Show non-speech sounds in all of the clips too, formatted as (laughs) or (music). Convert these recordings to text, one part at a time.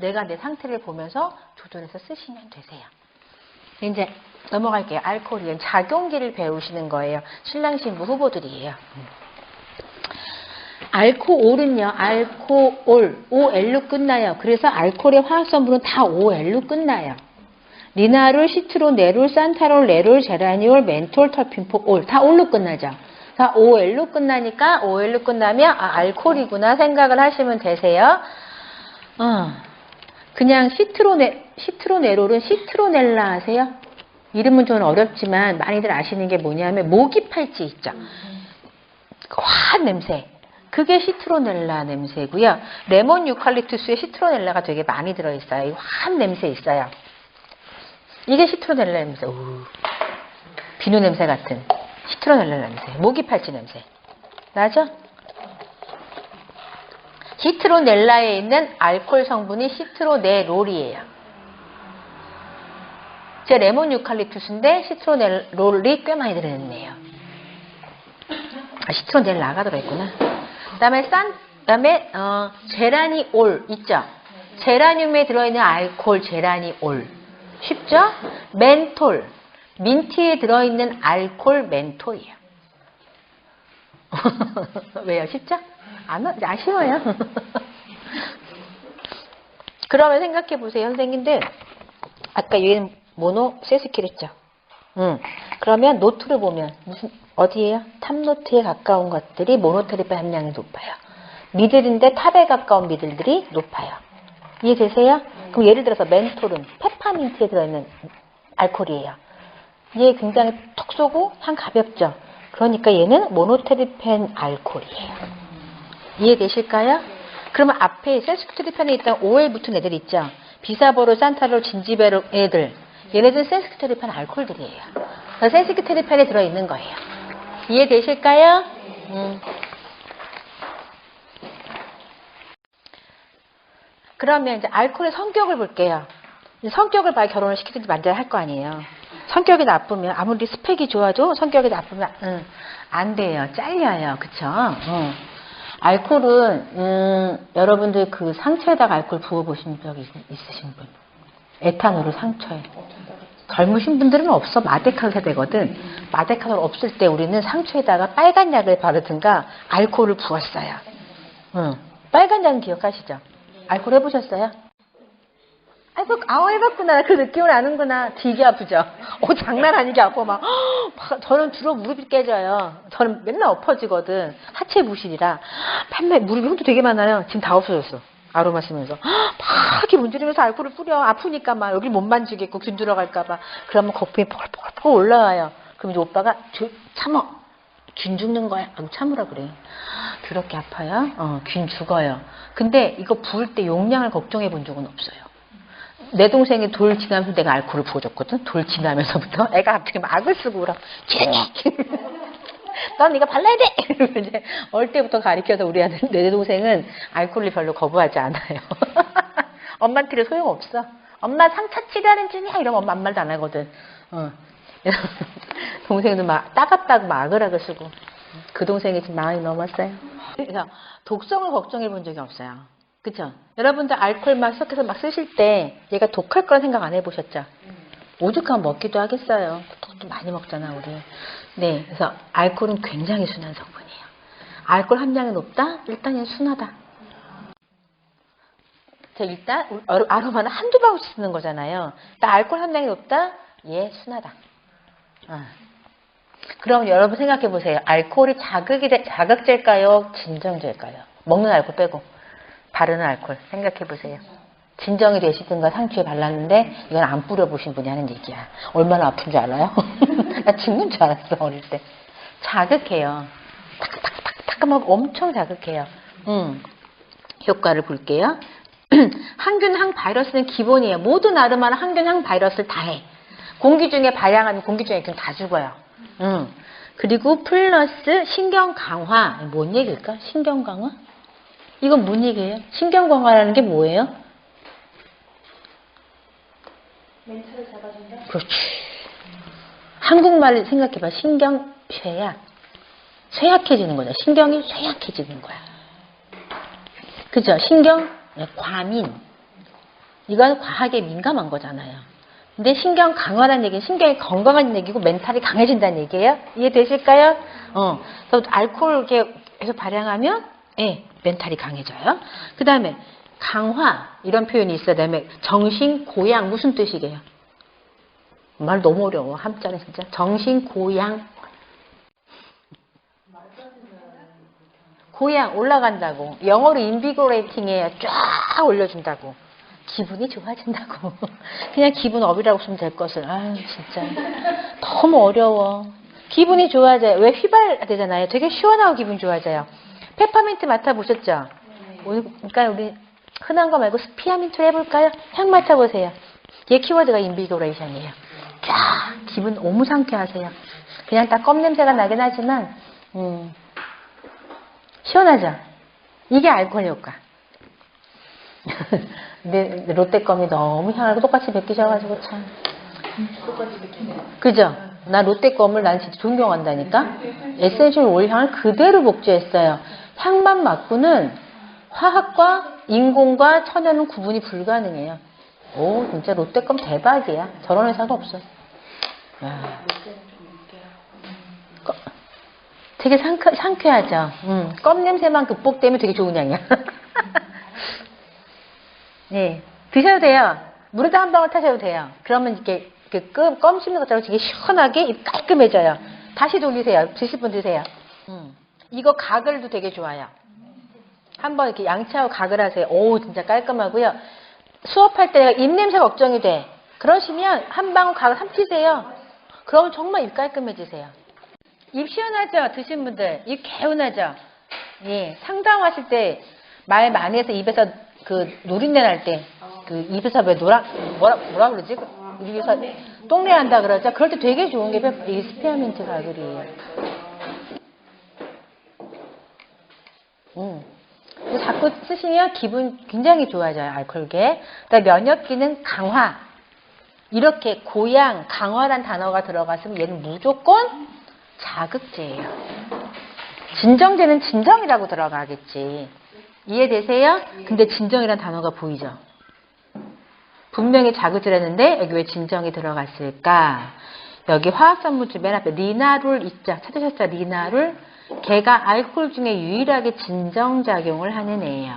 내가 내 상태를 보면서 조절해서 쓰시면 되세요. 이제 넘어갈게요. 알코올은 작용기를 배우시는 거예요. 신랑 신부 후보들이에요. 알코올은요, 알코올, OL로 끝나요. 그래서 알코올의 화학성분은 다 OL로 끝나요. 리나롤, 시트론, 네롤, 산타롤, 레롤, 제라니올, 멘톨, 터핀포, 올. 다 올로 끝나죠. 다 OL로 끝나니까 OL로 끝나면 아, 알코올이구나 생각을 하시면 되세요. 어, 그냥 시트로네, 시트로네롤은 시트로넬라 아세요? 이름은 좀 어렵지만 많이들 아시는 게 뭐냐면 모기 팔찌 있죠. 화한 냄새. 그게 시트로넬라 냄새고요. 레몬 유칼립투스에 시트로넬라가 되게 많이 들어있어요. 이 화한 냄새 있어요. 이게 시트로넬라 냄새. 오, 비누 냄새 같은 시트로넬라 냄새. 모기 팔찌 냄새. 나죠? 시트로넬라에 있는 알코올 성분이 시트로네롤이에요. 제 레몬 유칼립투스인데 시트로넬롤이 꽤 많이 들어있네요. 아, 시트로넬라가 들어있구나. 그다음에 산, 그다음에 어, 제라니올 있죠. 제라늄에 들어있는 알코올 제라니올 쉽죠? 멘톨 민트에 들어있는 알코올 멘톨이에요. (laughs) 왜요? 쉽죠? 안 어- 아쉬워요. (laughs) 그러면 생각해 보세요, 선생님들. 아까 얘는 모노 세스키랬죠. 음. 그러면 노트를 보면 무슨 어디에요? 탑노트에 가까운 것들이 모노테리페 함량이 높아요. 미들인데 탑에 가까운 미들들이 높아요. 이해되세요? 그럼 예를 들어서 멘톨은 페퍼민트에 들어있는 알코올이에요. 얘 굉장히 톡 쏘고 향 가볍죠. 그러니까 얘는 모노테리펜 알코올이에요. 이해되실까요? 그러면 앞에 세스크트리펜에 있던 OL 붙은 애들 있죠. 비사보로, 산타롤, 진지베로 애들. 얘네들은 세스크트리펜 알코올들이에요. 그래서 세스크트리펜에 들어있는 거예요. 이해되실까요? 음. 그러면 이제 알코올의 성격을 볼게요. 성격을 봐야 결혼을 시키든지 만져야 할 거 아니에요. 성격이 나쁘면 아무리 스펙이 좋아도 성격이 나쁘면 음, 안 돼요. 잘려요. 그쵸? 어. 알코올은 음, 여러분들 그 상처에다가 알코올 부어보신 적 있, 있으신 분? 에탄올을 상처에. 젊으신 분들은 없어. 마데카올 세대거든. 마데카올 없을 때 우리는 상처에다가 빨간 약을 바르든가 알코올을 부었어요. 응. 빨간 약은 기억하시죠? 알코올 해보셨어요? 아이고, 아우, 해봤구나. 그 느낌을 아는구나. 되게 아프죠? 어, 장난 아니게 아파. 막, 막, 저는 주로 무릎이 깨져요. 저는 맨날 엎어지거든. 하체 부실이라. 판매, 무릎이 흉도 되게 많아요. 지금 다 없어졌어. 아로마 쓰면서. 막 이렇게 문지르면서 알코올을 뿌려. 아프니까 막 여기 못 만지겠고 균 들어 갈까봐. 그러면 거품이 펄펄펄 올라와요. 그럼 이제 오빠가 저, 참어. 균 죽는 거야. 하고 참으라 그래. 그렇게 아파요? 어, 균 죽어요. 근데 이거 부을 때 용량을 걱정해 본 적은 없어요. 내 동생이 돌 지나면서 내가 알코올을 부어줬거든. 돌 지나면서부터 (laughs) 애가 갑자기 막 악을 쓰고 울어. 해. (laughs) 넌 이거 발라야 돼. 이러면 (laughs) 이제 어릴 때부터 가르쳐서 우리 아들 내 동생은 알코올을 별로 거부하지 않아요. 엄마한테 소용없어. 엄마 상처 치료하는 중이야. 이러면 엄마 아무 말도 안 하거든. 어. 동생도 막 따갑다고 막 악을 악을 쓰고 그 동생이 지금 마흔이 넘었어요. 그래서 독성을 걱정해 본 적이 없어요. 그쵸? 여러분들 알코올 막 섞여서 막 쓰실 때 얘가 독할 거라 생각 안 해보셨죠? 오죽하면 먹기도 하겠어요. 보통 많이 먹잖아, 우리. 네, 그래서 알코올은 굉장히 순한 성분이에요. 알코올 함량이 높다? 일단 얘는 순하다. 자, 일단 어, 아로마는 한두 방울 쓰는 거잖아요. 나 알코올 함량이 높다? 얘 순하다. 아. 그럼 여러분 생각해 보세요. 알코올이 자극이 돼, 자극제일까요? 진정제일까요? 먹는 알코올 빼고 바르는 알코올 생각해 보세요. 진정이 되시든가 상처에 발랐는데 이건 안 뿌려보신 분이 하는 얘기야. 얼마나 아픈지 알아요? (laughs) 나 죽는 줄 알았어 어릴 때. 자극해요. 탁탁탁탁하고 엄청 자극해요. 음. 효과를 볼게요. (clears throat) 항균, 항바이러스는 기본이에요. 모든 아르마는 항균, 항바이러스를 다 해. 공기 중에 발양하면 공기 중에 균다 죽어요. 음. 그리고 플러스 신경 강화. 뭔 얘기일까? 신경 강화? 이건 뭔 얘기예요? 신경 강화라는 게 뭐예요? 멘탈을 잡아준다? 그렇지. 한국말을 생각해봐. 신경 쇠약. 쇠약해지는 거죠. 신경이 쇠약해지는 거야. 그죠? 신경 네, 과민. 이건 과하게 민감한 거잖아요. 근데 신경 강화라는 얘기는 신경이 건강한 얘기고 멘탈이 강해진다는 얘기예요. 이해되실까요? 어. 그래서 알코올 해서 발양하면 예, 멘탈이 강해져요. 그 다음에 강화 이런 표현이 있어요. 그다음에 정신 고양 무슨 뜻이게요? 말 너무 어려워. 한자는 진짜 정신 고양 고양 올라간다고 영어로 인비고레이팅이에요. 쫙 올려준다고 기분이 좋아진다고 (laughs) 그냥 기분 업이라고 쓰면 될 것을 아유 진짜 너무 어려워 기분이 좋아져요 왜 휘발되잖아요 되게 시원하고 기분 좋아져요 페퍼민트 맡아보셨죠? 오늘 그러니까 우리 흔한 거 말고 스피아민트로 해볼까요? 향 맡아보세요. 얘 키워드가 인비고레이션이에요. 쫙! 기분 너무 상쾌하세요. 그냥 딱 껌 냄새가 나긴 하지만 음, 시원하죠? 이게 알코올 효과. (laughs) 근데 롯데껌이 너무 향하고 똑같이 베끼셔가지고 참. 그죠? 나 롯데껌을 난 진짜 존경한다니까? 에센셜 오일 향을 그대로 복제했어요. 향만 맡고는 화학과 인공과 천연은 구분이 불가능해요. 오, 진짜 롯데껌 대박이야. 저런 회사가 없어. 야. 꺼- 되게 상쾌, 상쾌하죠? 음, 껌 냄새만 극복되면 되게 좋은 향이야. (laughs) 네, 드셔도 돼요. 물에다 한 방울 타셔도 돼요. 그러면 이렇게 그 껌, 껌 씹는 것처럼 되게 시원하게 입 깔끔해져요. 다시 돌리세요. 드실 분 드세요. 음. 이거 가글도 되게 좋아요. 한번 이렇게 양치하고 가글 하세요. 오, 진짜 깔끔하고요. 수업할 때 입 냄새 걱정이 돼. 그러시면 한 방울 가글 삼키세요. 그러면 정말 입 깔끔해지세요. 입 시원하죠? 드신 분들. 입 개운하죠? 예. 상담하실 때 말 많이 해서 입에서 그 노린내 날 때, 그 입에서 왜 노라, 뭐라, 뭐라 그러지? 그 입에서 똥내 난다 그러죠? 그럴 때 되게 좋은 게 이 스페어민트 가글이에요. 음. 자꾸 쓰시면 기분 굉장히 좋아져요, 알코올계. 그다음에 면역 기능 강화. 이렇게 고양, 강화란 단어가 들어갔으면 얘는 무조건 자극제예요. 진정제는 진정이라고 들어가겠지. 이해되세요? 근데 진정이란 단어가 보이죠? 분명히 자극제라는데 여기 왜 진정이 들어갔을까? 여기 화학성분주 맨 앞에 리나룰 있죠? 찾으셨죠? 리나룰. 걔가 알코올 중에 유일하게 진정작용을 하는 애예요.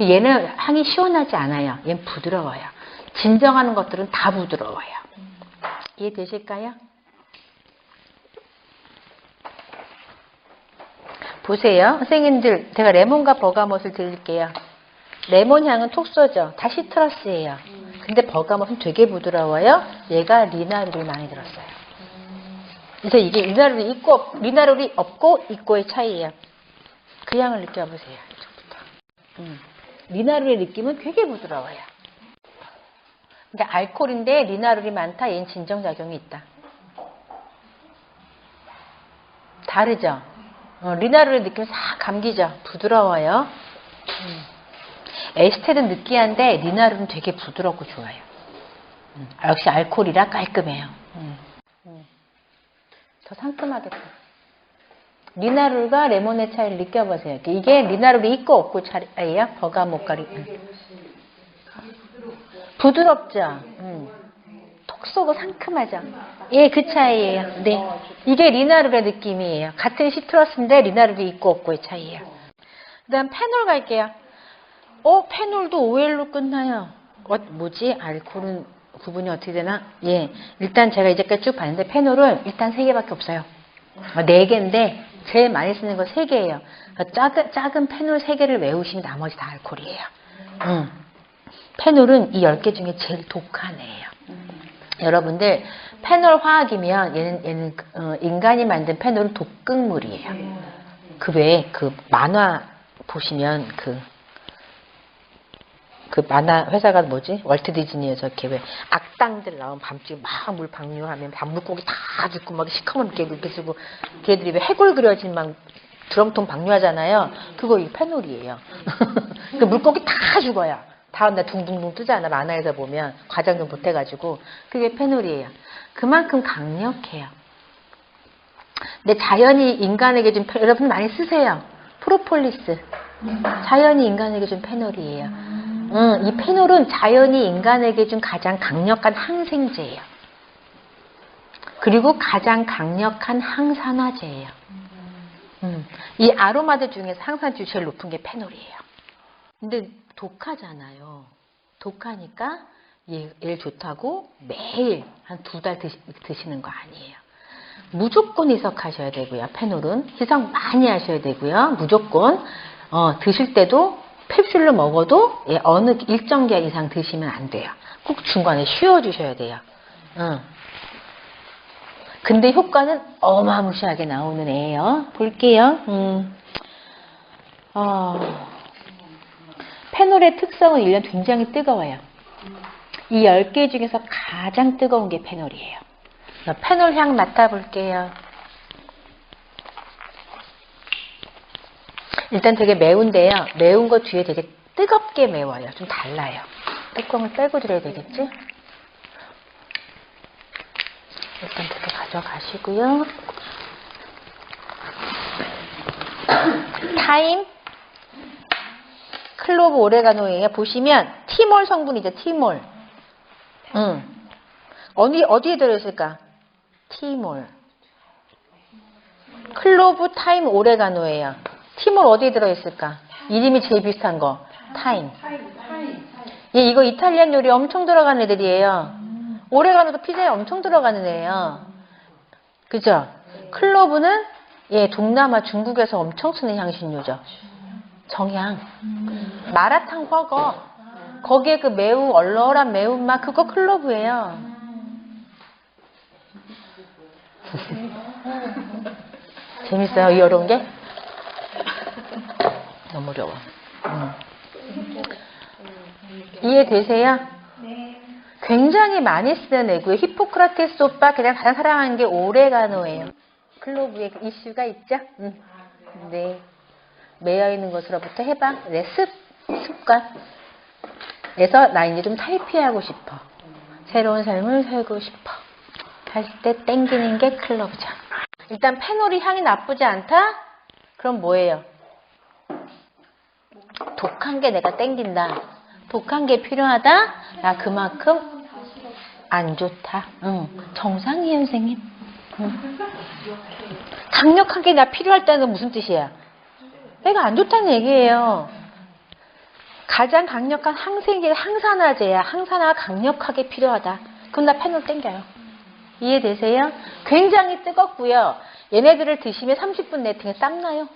얘는 향이 시원하지 않아요. 얘는 부드러워요. 진정하는 것들은 다 부드러워요. 이해되실까요? 보세요. 선생님들, 제가 레몬과 버가못을 드릴게요. 레몬 향은 톡 쏘죠. 다 시트러스예요. 근데 버가못은 되게 부드러워요. 얘가 리나룰이 많이 들었어요. 그래서 이게 리나룰이 있고, 없- 리나룰이 없고, 있고의 차이예요. 그 향을 느껴보세요. 이쪽부터. 음. 리나룰의 느낌은 되게 부드러워요. 그러니까 알코올인데 리나룰이 많다. 얘는 진정작용이 있다. 다르죠? 어, 리나룰의 느낌 싹 감기죠? 부드러워요. 음. 에스테는 느끼한데 리나룰은 되게 부드럽고 좋아요. 음, 역시 알코올이라 깔끔해요. 더 상큼하겠다. 리나룰과 레몬의 차이를 느껴보세요. 이게 리나룰이 있고 없고 차이예요. 버가못가리. 음. 부드럽죠? 음. 톡 쏘고 상큼하죠? 예, 그 차이예요. 네. 이게 리나룰의 느낌이에요. 같은 시트러스인데 리나룰이 있고 없고의 차이예요. 그 다음 페놀 갈게요. 어, 페놀도 OL로 끝나요. 어, 뭐지? 알코올은 구분이 어떻게 되나? 예. 일단 제가 이제까지 쭉 봤는데 페놀은 일단 세 개밖에 없어요. 어, 네 개인데 제일 많이 쓰는 거세 개예요. 그러니까 작은, 작은 페놀 세 개를 외우시면 나머지 다 알코올이에요. 음. 페놀은 이열개 중에 제일 독한 애예요. 여러분들 페놀 화학이면 얘는 얘는 어, 인간이 만든 페놀은 독극물이에요. 그 외에 그 만화 보시면 그 그 만화 회사가 뭐지? 월트 디즈니에서 이렇게 왜 악당들 나오면 밤중에 막 물 방류하면 밤 물고기 다 죽고 막 시커멓게 이렇게 쓰고 걔들이 왜 해골 그려진 막 드럼통 방류하잖아요. 그거 이 페놀이에요. (laughs) 그 물고기 다 죽어요. 다음날 둥둥둥 뜨잖아 만화에서 보면 과장 좀 못해가지고 그게 페놀이에요. 그만큼 강력해요. 근데 자연이 인간에게 준 페- 여러분 많이 쓰세요. 프로폴리스. 자연이 인간에게 준 페놀이에요. 음, 이 페놀은 자연이 인간에게 준 가장 강력한 항생제예요. 그리고 가장 강력한 항산화제예요. 음, 이 아로마들 중에서 항산주 제일 높은 게 페놀이에요. 근데 독하잖아요. 독하니까 얘, 얘 좋다고 매일 한 두달 드시는 거 아니에요. 무조건 희석하셔야 되고요. 페놀은 희석 많이 하셔야 되고요. 무조건 어, 드실 때도 캡슐로 먹어도 예, 어느 일정 기간 이상 드시면 안 돼요. 꼭 중간에 쉬어주셔야 돼요. 응. 근데 효과는 어마무시하게 나오는 애예요. 볼게요. 음. 어, 페놀의 특성은 일단 굉장히 뜨거워요. 이 10개 중에서 가장 뜨거운 게 페놀이에요. 그래서 페놀 향 맡아볼게요. 일단 되게 매운데요. 매운 거 뒤에 되게 뜨겁게 매워요. 좀 달라요. 뚜껑을 빼고 드려야 되겠지? 일단 되게 가져가시고요. (coughs) 타임, 클로브 오레가노에 보시면 티몰 성분이죠. 티몰. 응. 어디 어디에 들어있을까? 티몰. 클로브 타임 오레가노예요. 티몰 어디에 들어있을까? 이름이 제일 비슷한 거. 타임. 예, 이거 이탈리안 요리 엄청 들어간 애들이에요. 오레가노도 피자에 엄청 들어가는 애예요. 그죠? 클로브는 예, 동남아 중국에서 엄청 쓰는 향신료죠. 정향. 마라탕 버거. 거기에 그 매우 얼얼한 매운맛 그거 클로브예요. (laughs) 재밌어요, 이 어려운 게? 너무 어려워. 음. 이해되세요? 굉장히 많이 쓰는 애고요. 히포크라테스 오빠 그냥 가장 사랑하는 게 오레가노예요. 클로브에 그 이슈가 있죠? 음. 네. 매여 있는 것으로부터 해방, 네, 습, 습관. 그래서 나 이제 좀 탈피하고 싶어. 새로운 삶을 살고 싶어. 할 때 땡기는 게 클로브죠. 일단 페놀이 향이 나쁘지 않다? 그럼 뭐예요? 독한 게 내가 땡긴다. 독한 게 필요하다? 나 그만큼 안 좋다. 응. 정상이에요, 선생님. 응. 강력한 게 나 필요할 때는 무슨 뜻이야? 내가 안 좋다는 얘기예요. 가장 강력한 항생제, 항산화제야. 항산화가 강력하게 필요하다. 그럼 나 페놀 땡겨요. 이해되세요? 굉장히 뜨겁고요. 얘네들을 드시면 30분 내에 등에 땀 나요.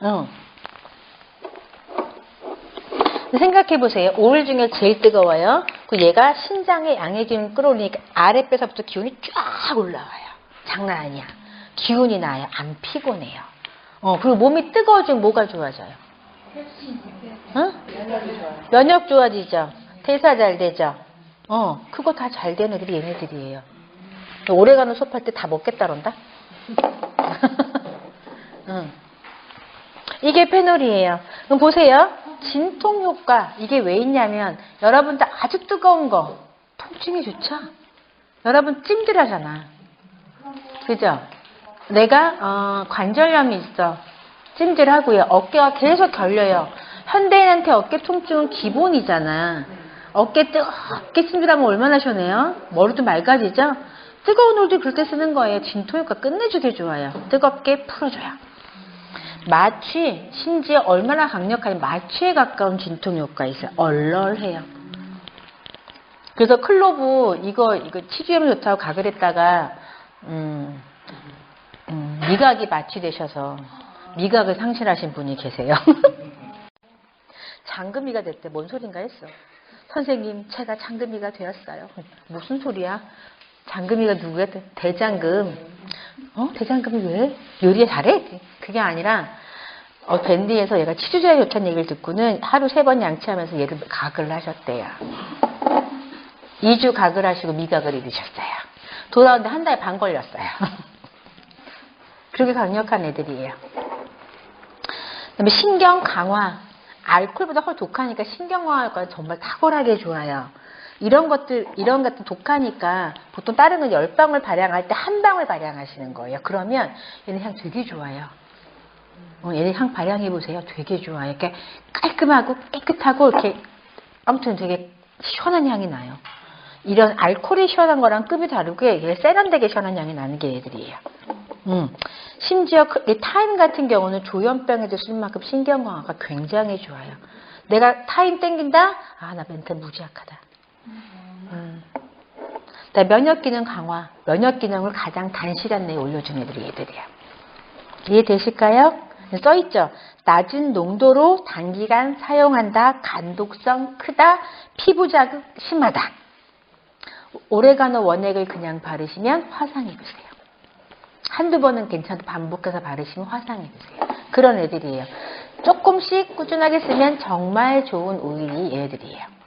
어. 생각해 보세요. 올 중에 제일 뜨거워요. 그 얘가 신장에 양의 기운을 끌어올리니까 아랫배서부터 기운이 쫙 올라와요. 장난 아니야. 기운이 나요. 안 피곤해요. 어, 그리고 몸이 뜨거워지면 뭐가 좋아져요? 어? 면역 좋아지죠. 대사 잘 되죠. 어, 그거 다 잘 되는 애들이 얘네들이에요. 오래가는 수업할 때 다 먹겠다런다? (laughs) 응. 이게 페놀이에요. 그럼 보세요. 진통 효과. 이게 왜 있냐면, 여러분들 아주 뜨거운 거, 통증이 좋죠? 여러분 찜질하잖아. 그죠? 내가, 어, 관절염이 있어. 찜질하고요. 어깨가 계속 결려요. 현대인한테 어깨 통증은 기본이잖아. 어깨 뜨겁게 찜질하면 얼마나 시원해요? 머리도 맑아지죠? 뜨거운 그럴 때 쓰는 거예요. 진통 효과 끝내주게 좋아요. 뜨겁게 풀어줘요. 마취, 심지어 얼마나 강력한 마취에 가까운 진통 효과 있어요. 얼얼해요. 그래서 클로브 이거 이거 치주염 좋다고 가글 했다가 음, 음, 미각이 마취되셔서 미각을 상실하신 분이 계세요. (laughs) 장금이가 됐대. 뭔 소린가 했어. 선생님, 제가 장금이가 되었어요. 무슨 소리야? 장금이가 누구야? 대장금. 어? 대장금이 왜? 요리에 잘해? 그게 아니라, 어, 밴디에서 얘가 치주제에 좋다는 얘기를 듣고는 하루 세 번 양치하면서 얘를 각을 하셨대요. 2주 각을 하시고 미각을 잃으셨어요. 돌아오는데 한 달 반 걸렸어요. (laughs) 그렇게 강력한 애들이에요. 그다음에 신경 강화. 알코올보다 훨 독하니까 신경 강화 효과가 정말 탁월하게 좋아요. 이런 것들, 이런 같은 독하니까 보통 다른 건 10방울 발향할 때 한 방울 발향하시는 거예요. 그러면 얘는 향 되게 좋아요. 어, 얘네 향 발향해 보세요. 되게 좋아요. 이렇게 깔끔하고 깨끗하고 이렇게 아무튼 되게 시원한 향이 나요. 이런 알코올이 시원한 거랑 급이 다르게 얘 세련되게 시원한 향이 나는 게 얘들이에요. 음. 심지어 그, 이 타임 같은 경우는 조현병에도 쓸 만큼 신경 강화가 굉장히 좋아요. 내가 타임 땡긴다? 아, 나 멘탈 무지약하다. 음. 그다음에 면역 기능 강화, 면역 기능을 가장 단시간 내에 올려준 애들이 얘들이에요. 이해되실까요? 써있죠. 낮은 농도로 단기간 사용한다. 간독성 크다. 피부 자극 심하다. 오레가노 원액을 그냥 바르시면 화상 입으세요. 한두 번은 괜찮아도 반복해서 바르시면 화상 입으세요. 그런 애들이에요. 조금씩 꾸준하게 쓰면 정말 좋은 오일이 얘들이에요.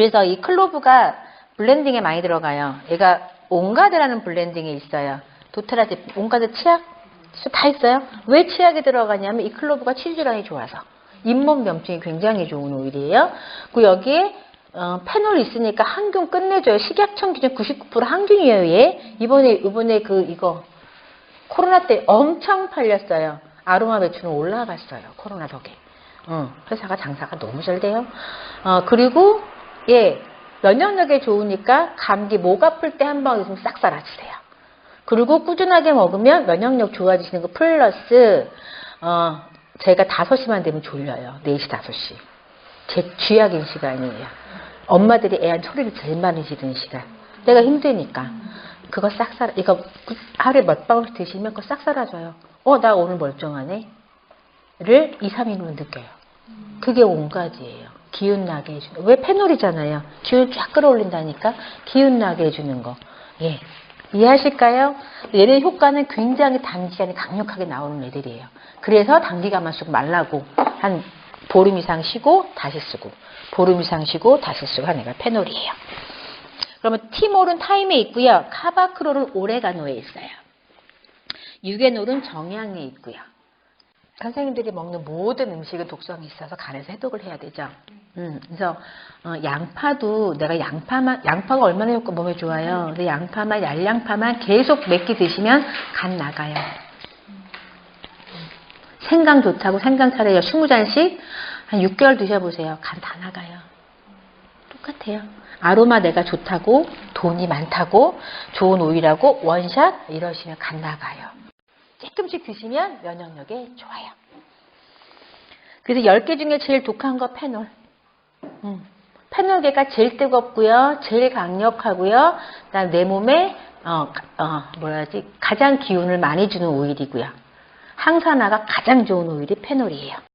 그래서 이 클로브가 블렌딩에 많이 들어가요. 얘가 온가드라는 블렌딩이 있어요. 제품, 온가드 치약 다 있어요. 왜 치약에 들어가냐면 이 클로브가 치주량이 좋아서 잇몸 염증이 굉장히 좋은 오일이에요. 그리고 여기에 어, 페놀 있으니까 항균 끝내줘요. 식약청 기준 99% 항균이에요. 얘 이번에 이번에 그 이거 코로나 때 엄청 팔렸어요. 아로마 매출은 올라갔어요. 코로나 덕에. 어, 회사가 장사가 너무 잘 돼요. 어, 그리고 예 면역력에 좋으니까 감기 목 아플 때 한방 있으면 싹 사라지세요. 그리고 꾸준하게 먹으면 면역력 좋아지시는 거 플러스 어, 제가 5시만 되면 졸려요. 4시, 5시. 제 쥐약인 시간이에요. 엄마들이 애 한 소리를 제일 많이 지르는 시간. 내가 힘드니까. 그거 싹 사라, 이거 하루에 몇 방울 드시면 그거 싹 사라져요. 어, 나 오늘 멀쩡하네? 를 2, 3일이면 느껴요. 그게 온가지예요. 기운 나게 해주는 왜 페놀이잖아요. 기운 쫙 끌어올린다니까 기운 나게 해주는 거. 예. 이해하실까요? 얘네 효과는 굉장히 단기간에 강력하게 나오는 애들이에요. 그래서 단기간만 쓰고 말라고 한 보름 이상 쉬고 다시 쓰고 보름 이상 쉬고 다시 쓰고 하는 애가 페놀이에요. 그러면 티몰은 타임에 있고요. 카바크롤은 오레가노에 있어요. 유게놀은 정향에 있고요. 선생님들이 먹는 모든 음식은 독성이 있어서 간에서 해독을 해야 되죠. 음, 그래서 어, 양파도 내가 양파만 양파가 얼마나 효과 몸에 좋아요. 근데 양파만 얄양파만 계속 몇끼 드시면 간 나가요. 생강 좋다고 생강 차례요 20잔씩 한 6개월 드셔보세요. 간 다 나가요. 똑같아요. 아로마 내가 좋다고 돈이 많다고 좋은 오일하고 원샷 이러시면 간 나가요. 조금씩 드시면 면역력에 좋아요. 그래서 10개 중에 제일 독한 거 페놀. 음. 페놀계가 제일 뜨겁고요. 제일 강력하고요. 내 몸에 어, 어, 뭐라지 가장 기운을 많이 주는 오일이고요. 항산화가 가장 좋은 오일이 페놀이에요.